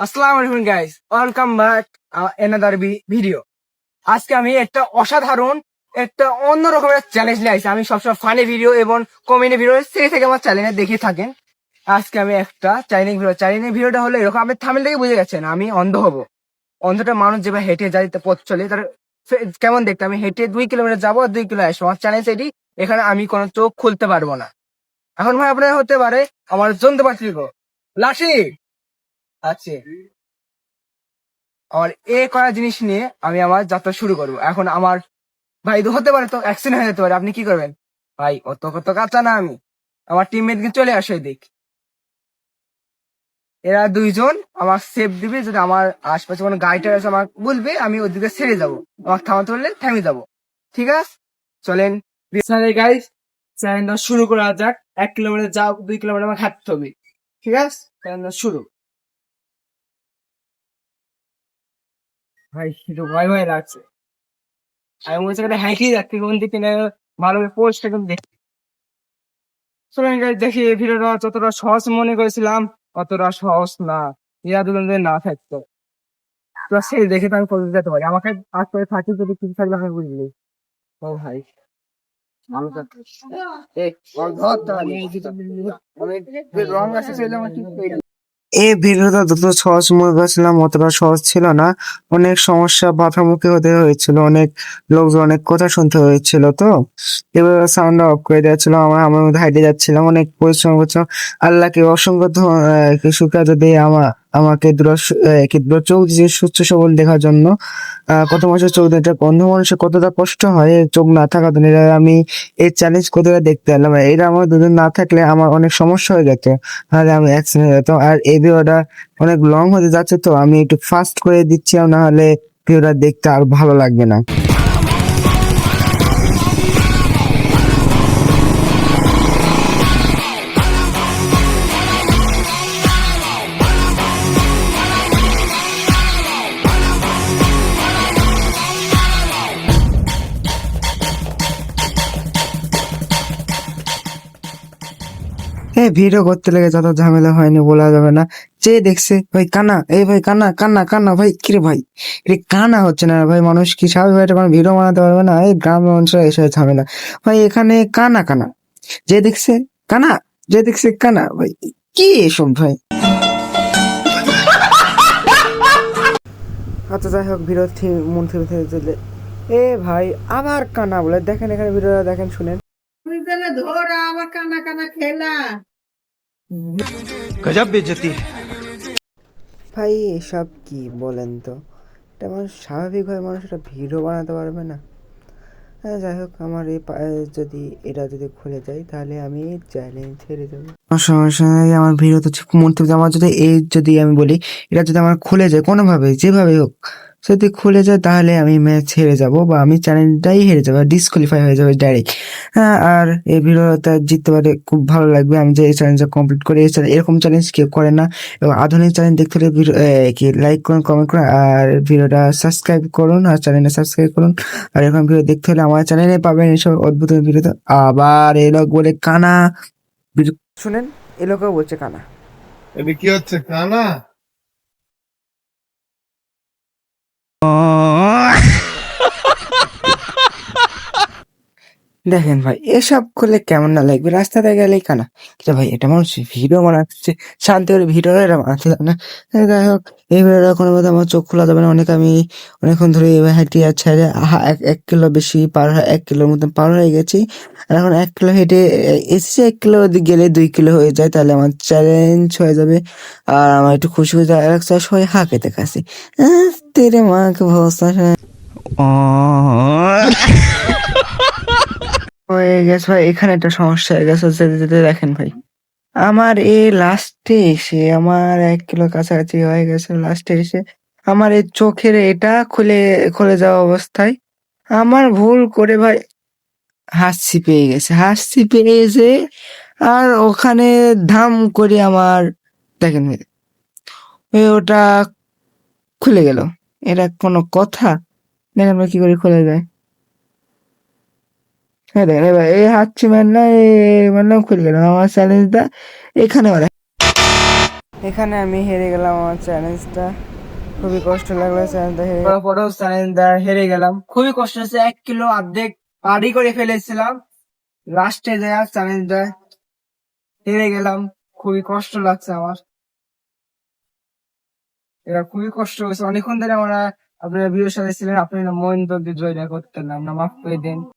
আসসালামু আলাইকুম guys welcome back another video আজকে আমি একটা অসাধারণ, একটা অন্য রকমের চ্যালেঞ্জ নিয়ে আসছি আমি সবসময় ফানি ভিডিও এবং কমেডি ভিডিও সেই থেকে আমার চ্যানেলে দেখে থাকেন। আজকে আমি একটা চাইনিজ ভিডিও চাইনিজ ভিডিওটা হলো এরকম। আপনি থামিল থেকে বুঝে গেছেন, আমি অন্ধ হব। অন্ধটা মানুষ যেভাবে হেঁটে যায় পথ চলে। তার কেমন দেখতে? আমি হেঁটে দুই কিলোমিটার যাব আর দুই কিলো আসব। আমার চ্যালেঞ্জ এটি এখানে আমি কোনো চোখ খুলতে পারব না। এখন ভাই আপনার হতে পারে আমার জন্তু যন্ত্রপাতি লাঠি আছে। আমার এ করা জিনিস নিয়ে আমি আমার যাত্রা শুরু করব। এখন আমার ভাই তো হতে পারে তো অ্যাক্সিডেন্ট হয়ে যেতে পারে। আপনি কি করবেন? ভাই, অত কত কাঁচা না আমি। আমার টিমমেট কিন্তু চলে আসে এদিক এরা দুইজন আমার সেফ দিবে। যদি আমার আশপাশে কোনো গাড়িটা আছে আমার বলবে, আমি ওদিকে ছেড়ে যাব। আমার থামাতে বললে থেমে যাব। ঠিক আছে? চলেন। গাইস চ্যালেঞ্জটা শুরু করা যাক। এক কিলোমিটার যাও, দুই কিলোমিটার আমার হাঁটতে হবে। ঠিক আছে? চ্যালেঞ্জটা শুরু। ভাই একটু ভয় ভয় লাগছে আমি মনে হচ্ছে হ্যাঁকিয়ে যাচ্ছি কোন দিকে না ভালো পোস্ট এখন দেখি চলেন দেখি ভিডিওটা যতটা সহজ মনে করেছিলাম অতটা সহজ না ইয়াদুল না থাকতো তো সেই দেখে তো আমি পৌঁছে যেতে পারি আমাকে আজ করে থাকি যদি কিছু থাকলে আমি বুঝলি ও ভাই রং আছে এই ভিডিওটা যত সহজ মনে করেছিলাম, অতটা সহজ ছিল না। অনেক সমস্যা মুখে হতে হয়েছিল, অনেক লোকজন, অনেক কথা শুনতে হয়েছিল তো। এবার সাউন্ড অফ করে দেওয়া আমার আমার মধ্যে হাইটে যাচ্ছিলাম, অনেক পরিশ্রম করছিলাম। আল্লাহকে অসংখ্য শুক্রিয়া যদি আমার আমাকে চোখ দিয়ে সুস্থ সবল দেখার জন্য কত মাসের চোখ দিয়ে অন্ধ মানুষের কতটা কষ্ট হয় চোখ না জন্য। এরা আমি এই চ্যালেঞ্জ কতটা দেখতে পেলাম। এটা আমার দুজন না থাকলে আমার অনেক সমস্যা হয়ে যেত। তাহলে আমি অ্যাক্সিডেন্ট যেতাম। আর এই ভিডিওটা অনেক লং হতে যাচ্ছে তো, আমি একটু ফাস্ট করে দিচ্ছি না হলে ভিডিওটা দেখতে আর ভালো লাগবে না। ভিডিও করতে লেগে যত ঝামেলা হয়নি বলা যাবে না। যে দেখছে, ভাই, কানা, এই ভাই, কানা কানা কানা, ভাই কিরে ভাই? এটা কানা হচ্ছে না ভাই, মানুষ কি স্বাভাবিক কোনো ভিডিও বানাতে পারবে না? এই গ্রামের মানুষরা এসে ঝামেলা। ভাই, এখানে কানা কানা, যে দেখছে, কানা, যে দেখছে, কানা, ভাই, কি এসব ভাই? আচ্ছা যাই হোক ভিডিও মন থেকে চলে। এ ভাই, আবার কানা বলে। দেখেন এখানে ভিডিওটা, দেখেন, শুনেন। ধরা আমার কানা কানা খেলা। গজব বেজতি ভাই এসব কি বলেন তো? এটা মানুষ স্বাভাবিকভাবে মানুষ একটা ভিড়ও বানাতে পারবে না। হ্যাঁ যাই হোক আমার এই যদি এটা যদি খুলে যায় তাহলে আমি চ্যালেঞ্জ ছেড়ে দেবো। আমার সমস্যা নেই আমার ভিড়ও তো মূর্তি আমার যদি এই যদি আমি বলি এটা যদি আমার খুলে যায় কোনোভাবে যেভাবে হোক। যদি খুলে যায় তাহলে আমি ম্যাচ হেরে যাব বা আমি চ্যানেলটাই হেরে যাব ডিসকোয়ালিফাই হয়ে যাবে ডাইরেক্ট হ্যাঁ আর এই ভিডিওটা জিততে পারে খুব ভালো লাগবে। আমি যে এই চ্যালেঞ্জটা কমপ্লিট করে, এই এরকম চ্যালেঞ্জ কেউ করে না। এবং আধুনিক চ্যানেল দেখতে হলে কি লাইক করুন কমেন্ট করুন, আর ভিডিওটা সাবস্ক্রাইব করুন, আর চ্যানেলটা সাবস্ক্রাইব করুন। আর এরকম ভিডিও দেখতে হলে আমার চ্যানেলে পাবেন এইসব অদ্ভুত ভিডিও আবার এই লোক বলে কানা। শুনেন, এই লোকও বলছে কানা। এটা কি হচ্ছে? কানা? Oh. দেখেন ভাই, এসব করলে কেমন না লাগবে? রাস্তাতে গেলেই কানা? কিন্তু ভাই, এটা মানুষ ভিডিও বানাচ্ছে, শান্তি করে ভিডিও এটা যাবে না। যাই হোক এই ভিডিওটা কোনো মতো আমার চোখ খোলা যাবে না, অনেক আমি অনেকক্ষণ ধরে এবার হেঁটে যাচ্ছি এক এক কিলো বেশি পার এক কিলোর মতন পার হয়ে গেছি। আর এখন এক কিলো হেঁটে, এসেছি এক কিলো গেলে দুই কিলো হয়ে যায়, তাহলে আমার চ্যালেঞ্জ হয়ে যাবে। আর আমার একটু খুশি হয়ে যায় আর এক চাষ হয়ে হা খেতে কাছে তেরে মাকে ভরসা হয়ে গেছে ভাই এখানে একটা সমস্যা হয়ে গেছে যেতে যেতে দেখেন ভাই। আমার এই লাস্টে এসে আমার এক কিলো কাছাকাছি হয়ে গেছে লাস্টে এসে আমার এই চোখের এটা খুলে খুলে যাওয়া অবস্থায় আমার ভুল করে ভাই হাসছি পেয়ে গেছে। হাসছি পেয়ে গেছে আর ওখানে ধাম করে আমার দেখেন ভাই, ওটা খুলে গেল। এটা কোনো কথা? দেখেন ভাই কি করে খুলে যায়। হ্যাঁ দেখেন এবার এই হাতছি মারলাম এই মারলাম খুলে গেল আমার চ্যালেঞ্জটা এখানে ওরা এখানে আমি হেরে গেলাম আমার চ্যালেঞ্জটা। খুবই কষ্ট লাগল চ্যালেঞ্জটা হেরে পরেও চ্যালেঞ্জটা হেরে গেলাম। খুবই কষ্ট হচ্ছে এক কিলো অর্ধেক পাড়ি করে ফেলেছিলাম। লাস্টে দেয়া চ্যালেঞ্জটা হেরে গেলাম। খুবই কষ্ট লাগছে আমার। এটা খুবই কষ্ট হয়েছে। অনেকক্ষণ ধরে আমরা আপনার ভিডিওর সাথে ছিলেন। আপনারা মন জয়টা করতেন না মাফ করে দিন।